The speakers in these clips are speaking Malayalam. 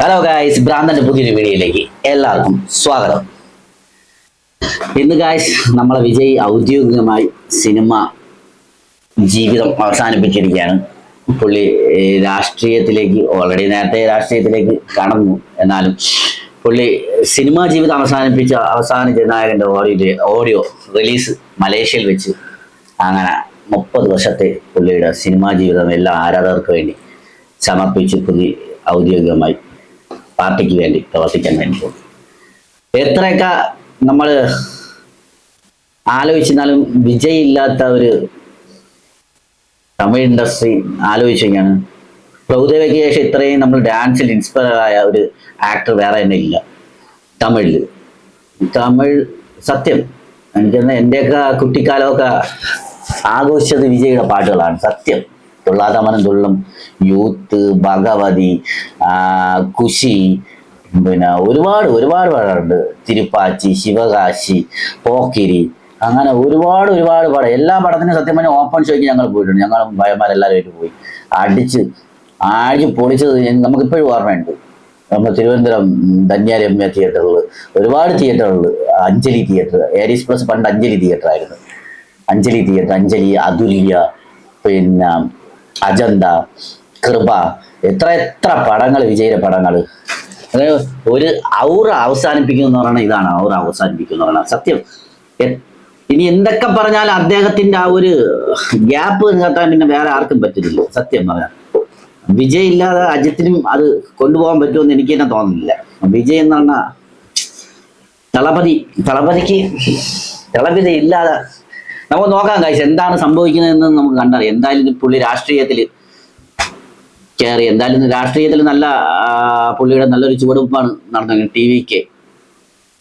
ഹലോ ഗായ്സ് ഭ്രാന്തന്റെ പുതിയൊരു വീഡിയോയിലേക്ക് എല്ലാവർക്കും സ്വാഗതം. ഇന്ന് ഗായ്സ് നമ്മളെ വിജയ് ഔദ്യോഗികമായി സിനിമ ജീവിതം അവസാനിപ്പിച്ചിരിക്കുകയാണ്. പുള്ളി രാഷ്ട്രീയത്തിലേക്ക് ഓൾറെഡി നേരത്തെ രാഷ്ട്രീയത്തിലേക്ക് കടന്നു. എന്നാലും പുള്ളി സിനിമാ ജീവിതം അവസാനിപ്പിച്ച അവസാന ജനായകന്റെ ഓഡിയോ ഓഡിയോ റിലീസ് മലേഷ്യയിൽ വെച്ച് അങ്ങനെ മുപ്പത് വർഷത്തെ പുള്ളിയുടെ സിനിമാ ജീവിതം എല്ലാ ആരാധകർക്ക് വേണ്ടി സമർപ്പിച്ച് പുതിയ ഔദ്യോഗികമായി പാർട്ടിക്ക് വേണ്ടി പ്രവർത്തിക്കാൻ വേണ്ടി പോകും. എത്രയൊക്കെ നമ്മൾ ആലോചിച്ചിരുന്നാലും വിജയില്ലാത്ത ഒരു തമിഴ് ഇൻഡസ്ട്രി ആലോചിച്ച് കഴിഞ്ഞാണ് ശേഷം ഇത്രയും നമ്മൾ ഡാൻസിൽ ഇൻസ്പയർ ആയ ഒരു ആക്ടർ വേറെ തന്നെ ഇല്ല. തമിഴിൽ തമിഴ് സത്യം. എനിക്കെന്നാൽ എന്റെയൊക്കെ കുട്ടിക്കാലമൊക്കെ ആഘോഷിച്ചത് വിജയുടെ പാട്ടുകളാണ്. സത്യം. തുള്ളാതമനം തുള്ളും. യൂത്ത് ഭഗവതി കുശി പിന്നെ ഒരുപാട് ഒരുപാട് പാടുണ്ട് തിരുപ്പാച്ചി ശിവകാശി പോക്കിരി അങ്ങനെ ഒരുപാട് ഒരുപാട് പടം. എല്ലാ പടത്തിനും സത്യം പറഞ്ഞാൽ ഓപ്പൺ ഷോയ്ക്ക് ഞങ്ങൾ പോയിട്ടുണ്ട്. ഞങ്ങൾ ഭയന്മാരെല്ലാവരും പോയി. അടിച്ച് ആഴ്ച പൊളിച്ചത് നമുക്കിപ്പോഴും ഓർമ്മയുണ്ട്. നമ്മൾ തിരുവനന്തപുരം ധന്യാരമ്യ തിയേറ്ററിൽ ഒരുപാട് തിയേറ്ററുകൾ. അഞ്ജലി തിയേറ്റർ ഏരീസ് പ്ലസ് പണ്ട് അഞ്ജലി തിയേറ്റർ ആയിരുന്നു അഞ്ജലി തിയേറ്റർ അഞ്ജലി അതുല്യ പിന്നെ അജന്ത കൃപ എത്ര എത്ര പടങ്ങൾ വിജയിലെ പടങ്ങൾ അതായത് ഒരു ഔറ അവസാനിപ്പിക്കുന്നു പറയുന്നത് ഇതാണ് ഔറ അവസാനിപ്പിക്കുന്നു പറയുന്നത്. സത്യം. ഇനി എന്തൊക്കെ പറഞ്ഞാൽ അദ്ദേഹത്തിന്റെ ആ ഒരു ഗ്യാപ്പ് നികത്താൻ പിന്നെ വേറെ ആർക്കും പറ്റുന്നില്ല സത്യം പറയാം വിജയ് ഇല്ലാതെ അജിത്തിനും അത് കൊണ്ടുപോകാൻ പറ്റുമെന്ന് എനിക്ക് തന്നെ തോന്നുന്നില്ല. വിജയ് എന്ന് പറഞ്ഞ തളപതി തളപതിക്ക് തളപതി ഇല്ലാതെ നമുക്ക് നോക്കാം കാഴ്ച എന്താണ് സംഭവിക്കുന്നതെന്ന് നമുക്ക് കണ്ടറിയാം. എന്തായാലും പുള്ളി രാഷ്ട്രീയത്തിൽ കയറി എന്തായാലും രാഷ്ട്രീയത്തിൽ നല്ല പുള്ളിയുടെ നല്ലൊരു ചുവടുവെപ്പാണ് നടന്നത് ടി വിക്ക്.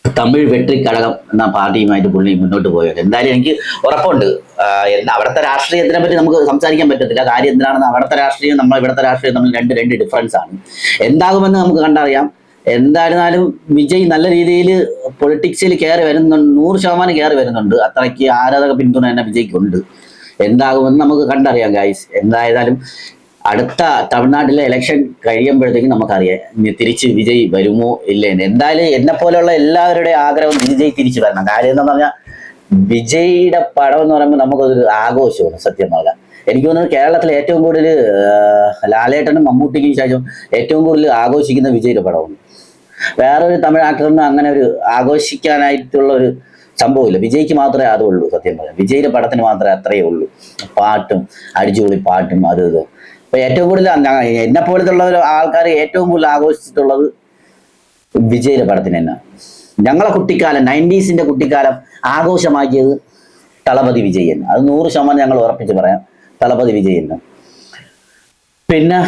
തമിഴ് വെട്രി കഴകം എന്ന പാർട്ടിയുമായിട്ട് പുള്ളി മുന്നോട്ട് പോയത് എന്തായാലും എനിക്ക് ഉറപ്പുണ്ട്. എന്താ അവിടുത്തെ രാഷ്ട്രീയത്തിനെ പറ്റി നമുക്ക് സംസാരിക്കാൻ പറ്റത്തില്ല. കാര്യം എന്താണെന്ന് അവിടുത്തെ രാഷ്ട്രീയം നമ്മൾ ഇവിടുത്തെ രാഷ്ട്രീയം തമ്മിൽ രണ്ട് രണ്ട് ഡിഫറൻസ് ആണ്. എന്താകുമെന്ന് നമുക്ക് കണ്ടറിയാം. എന്തായിരുന്നാലും വിജയ് നല്ല രീതിയിൽ പൊളിറ്റിക്സിൽ കയറി വരുന്നുണ്ട്. നൂറ് ശതമാനം കയറി വരുന്നുണ്ട്. അത്രയ്ക്ക് ആരാധക പിന്തുണ തന്നെ വിജയ്ക്കുണ്ട്. എന്താകുമെന്ന് നമുക്ക് കണ്ടറിയാം ഗായ്സ് എന്തായാലും അടുത്ത തമിഴ്നാട്ടിലെ ഇലക്ഷൻ കഴിയുമ്പോഴത്തേക്കും നമുക്കറിയാം തിരിച്ച് വിജയ് വരുമോ ഇല്ലേന്ന് എന്തായാലും എന്നെ പോലെയുള്ള എല്ലാവരുടെയും ആഗ്രഹം വിജയ് തിരിച്ചു വരണം. കാര്യം എന്താണെന്ന് പറഞ്ഞാൽ വിജയുടെ പടം എന്ന് പറയുമ്പോൾ നമുക്കതൊരു ആഘോഷമാണ് സത്യം പറഞ്ഞാൽ എനിക്ക് തോന്നുന്നത് കേരളത്തിൽ ഏറ്റവും കൂടുതൽ ലാലേട്ടനും മമ്മൂട്ടിക്കും ശേഷം ഏറ്റവും കൂടുതൽ ആഘോഷിക്കുന്ന വിജയുടെ പടമാണ്. വേറൊരു തമിഴ് ആക്ടറിനും അങ്ങനെ ഒരു ആഘോഷിക്കാനായിട്ടുള്ള ഒരു സംഭവമില്ല. വിജയ്ക്ക് മാത്രമേ അതുള്ളൂ സത്യം പറയാം വിജയുടെ പടത്തിന് മാത്രമേ അത്രയേ ഉള്ളൂ. പാട്ടും അടിച്ചുപൊളി പാട്ടും അത് ഇത്. ഇപ്പൊ ഏറ്റവും കൂടുതൽ എന്നെ പോലത്തുള്ള ആൾക്കാർ ഏറ്റവും കൂടുതൽ ആഘോഷിച്ചിട്ടുള്ളത് വിജയുടെ പടത്തിന് തന്നെ. ഞങ്ങളെ കുട്ടിക്കാലം നയന്റീസിന്റെ കുട്ടിക്കാലം ആഘോഷമാക്കിയത് തളപതി വിജയൻ അത് നൂറ് ശതമാനം ഞങ്ങൾ ഉറപ്പിച്ച് പറയാം. തളപതി വിജയൻ പിന്നെ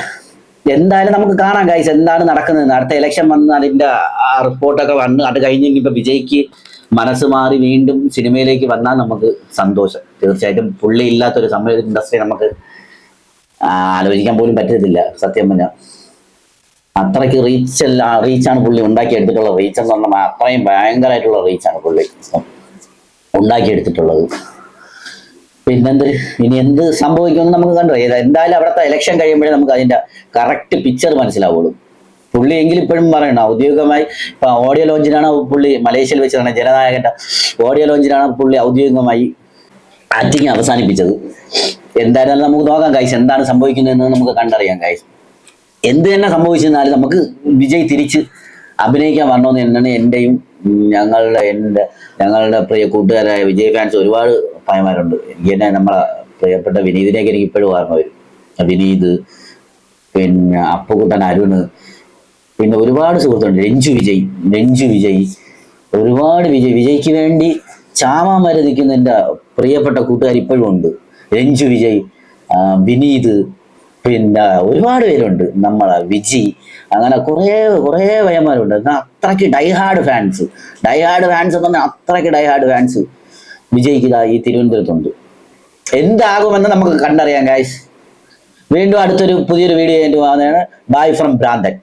എന്തായാലും നമുക്ക് കാണാം കാഴ്ച എന്താണ് നടക്കുന്നത്? അടുത്ത ഇലക്ഷൻ വന്ന് അതിന്റെ ആ റിപ്പോർട്ടൊക്കെ വന്ന് അത് കഴിഞ്ഞ് ഇപ്പൊ വിജയ്ക്ക് മനസ്സ് മാറി വീണ്ടും സിനിമയിലേക്ക് വന്നാൽ നമുക്ക് സന്തോഷം. തീർച്ചയായിട്ടും പുള്ളി ഇല്ലാത്തൊരു സമയ ഇൻഡസ്ട്രി നമുക്ക് ആലോചിക്കാൻ പോലും പറ്റത്തില്ല സത്യം പറഞ്ഞാൽ അത്രയ്ക്ക് റീച്ച് അല്ല റീച്ചാണ് പുള്ളി ഉണ്ടാക്കിയെടുത്തിട്ടുള്ള റീച്ച് എന്ന് പറഞ്ഞാൽ അത്രയും ഭയങ്കരമായിട്ടുള്ള റീച്ചാണ് പുള്ളി ഉണ്ടാക്കിയെടുത്തിട്ടുള്ളത്. പിന്നെന്ത്? ഇനി എന്ത് സംഭവിക്കുമെന്ന് നമുക്ക് കണ്ടു? എന്തായാലും അവിടുത്തെ ഇലക്ഷൻ കഴിയുമ്പോഴേ നമുക്ക് അതിന്റെ കറക്റ്റ് പിക്ചർ മനസ്സിലാവുള്ളൂ. പുള്ളി എങ്കിലും ഇപ്പോഴും പറയണം ഔദ്യോഗികമായി ഇപ്പൊ ഓഡിയോ ലോഞ്ചിനാണ് പുള്ളി മലേഷ്യയിൽ വെച്ചാണ് ജനനായകന്റെ ഓഡിയോ ലോഞ്ചിനാണ് പുള്ളി ഔദ്യോഗികമായി ആക്ടിങ് അവസാനിപ്പിച്ചത്. എന്തായാലും നമുക്ക് നോക്കാം കൈസ് എന്താണ് സംഭവിക്കുന്നതെന്ന് നമുക്ക് കണ്ടറിയാം കൈസ് എന്ത് തന്നെ സംഭവിച്ചെന്നാലും നമുക്ക് വിജയ് തിരിച്ച് അഭിനയിക്കാൻ വരണമെന്ന് തന്നെയാണ് എന്റെയും ഞങ്ങളുടെ എന്റെ ഞങ്ങളുടെ പ്രിയ കൂട്ടുകാരായ വിജയ് ഫാൻസ് ഒരുപാട് പായമാരുണ്ട് എനിക്ക് തന്നെ നമ്മളെ പ്രിയപ്പെട്ട വിനീതിനെയൊക്കെ എനിക്ക് ഇപ്പോഴും ഓർമ്മ വരും. വിനീത് പിന്നെ അപ്പുകുട്ടൻ അരുണ് പിന്നെ ഒരുപാട് സുഹൃത്തുണ്ട്. രഞ്ജു വിജയ് രഞ്ജു വിജയ് ഒരുപാട് വിജയ്. വിജയ്ക്ക് വേണ്ടി ചാമാൻ വരെ നിൽക്കുന്ന എന്റെ പ്രിയപ്പെട്ട കൂട്ടുകാർ ഇപ്പോഴും ഉണ്ട്. രഞ്ജു വിജയ് വിനീത് പിന്നെ ഒരുപാട് പേരുണ്ട്. നമ്മളെ വിജി അങ്ങനെ കുറേ കുറേ വയമാരുണ്ട് എന്നാൽ അത്രയ്ക്ക് ഡൈഹാർഡ് ഫാൻസ് ഡൈഹാർഡ് ഫാൻസ് എന്ന് പറഞ്ഞാൽ അത്രയ്ക്ക് ഡൈഹാർഡ് ഫാൻസ് വിജയ്ക്ക് ഇതാ ഈ തിരുവനന്തപുരത്തുണ്ട്. എന്താകുമെന്ന് നമുക്ക് കണ്ടറിയാം ഗായ്സ് വീണ്ടും അടുത്തൊരു പുതിയൊരു വീഡിയോ ആയിട്ട് വന്നതാണ്. ബൈ ഫ്രം ഭ്രാന്തൻ.